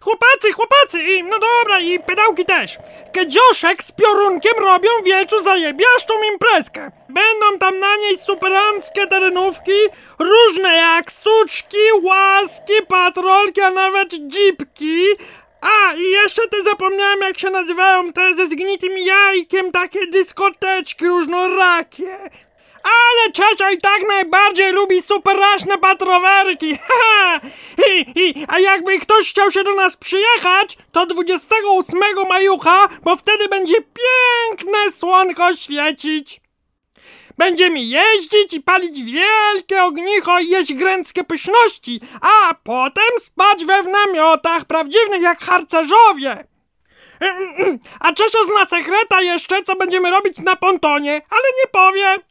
chłopacy, chłopacy, no dobra, i pedałki też. Kedzioszek z piorunkiem robią wielczu zajebiaszczą imprezkę. Będą tam na niej superanckie terenówki, różne jak suczki, łaski, patrolki, a nawet dzipki. A, i jeszcze te zapomniałem jak się nazywają, te ze zgnitym jajkiem, takie dyskoteczki różnorakie. Ale Czesia i tak najbardziej lubi superaśne patrowerki. I, i, a jakby ktoś chciał się do nas przyjechać, to 28 majucha, bo wtedy będzie piękne słonko świecić. Będziemy jeździć i palić wielkie ognicho i jeść gręckie pyszności, a potem spać we w namiotach prawdziwych jak harcerzowie. Mm, mm, A Czesio zna sekreta jeszcze, co będziemy robić na pontonie, ale nie powie.